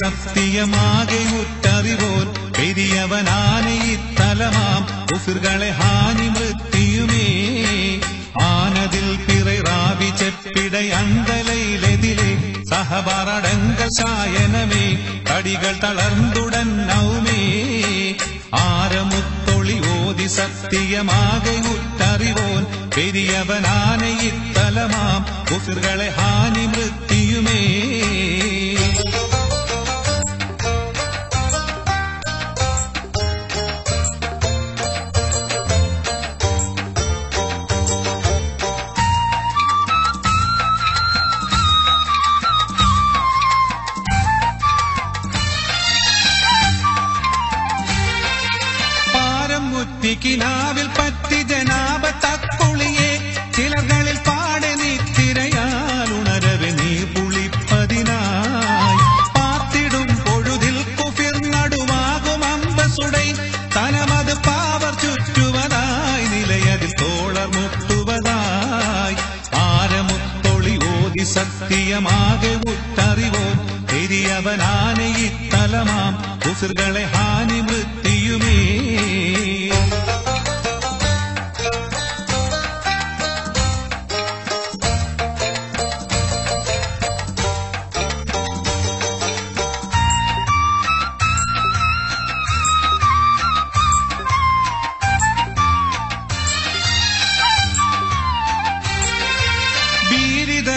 സത്യമാകെ ഉറ്ററിവോൻ പെരിയവനാനെ ഇത്തലമാം ഉഫിർകളെ ഹാനി മൃത്യുമേ ആനതിൽ പിറൈ റാവി ചെപ്പിടை അന്തലയിലെതിരെ സഹപറടങ്ക ശായനമേ കടികൾ തളർന്നുടൻ നൗമേ ആരമുത്തൊളി ഓതി സത്യമാകെ ഉറ്ററിവോൻ പെരിയവനാനെ ഇത്തലമാം ഉഫിർകളെ ഹാനി മൃത്യുമേ പാരം മുറ്റിക്കിനാവിൽ പറ്റി ജനാപ തക്കുളിയെ ചിലകളിൽ പാടെ നിത്തിരയാൽ ഉണരവെ നീ പുളിപ്പതിനായി. പാത്തിടും പൊഴുതിൽ കുഫിർ നടുവാകും അമ്പസുടൈ. തനമത് പാവർ ചുറ്റുവതായി നിലയതിൽ തോളർ മുട്ടുവതായി. ആരമുത്തൊളി ഓതി സത്യമാകെ ഉത്തറിവോൻ പെരിയവനാനെ ഇത്തലമാം കുസിർകളെ ഹാനി മൃത്യുമേ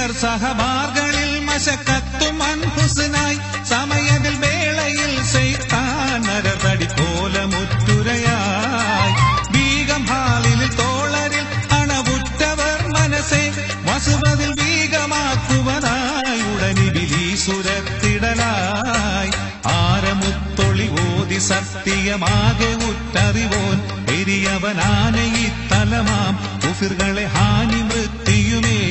ബീരിതർ സഹമാർഗളിൽ മശക്കത്തും അൻഹുസനായി. സമയതിൽ വേളയിൽ സൈത്താൻ നരതടി കോലമുറ്റുരയായി വീഗം ഹാലിൽ തോളരിൽ അണവുറ്റവർ മനസ്സെ. വസുവതിൽ വീഗമാക്കുവനായി ഉടനി ബിലീസുരത്തിടലായി ആരമുത്തൊളി ഓതി സത്യമാകെ ഉറ്ററിവോൻ. പെരിയവനാനെ തലമാം. ഉഫിർകളെ ഹാനി മൃത്യുമേ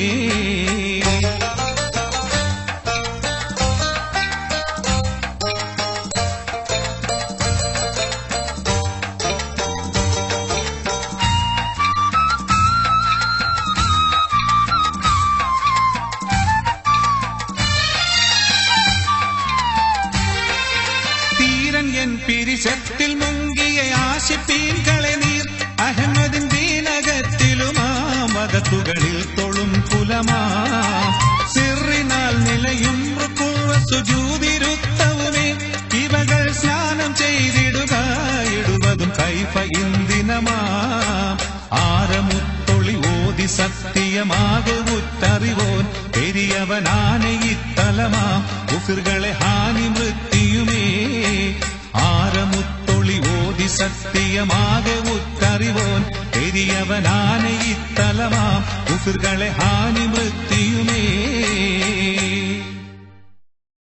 പിരിശത്തിൽ മുങ്കിയ ആശിപ്പീൻകളെ നീർ അഹമ്മദിൻ ദീനകത്തിലുമാം മതത്തുകളിൽ തൊളും കുലമാ. സിറിനാൽ നിലയും സുജൂതിരുത്തവുമേ ഇവകൾ സ്നാനം ചെയ്തിടുക ഇടുവതും കൈഫ ദിനമാ ആരമുത്തൊളി ഓതി സത്യമാകെ പെരിയവനാനയിത്തലമാ ഉഫിർകളെ ഹാനി പെരിയവനാനെ ഇത്തലമാം ഉഫിർകളെ ഹാനി മൃത്യുമേ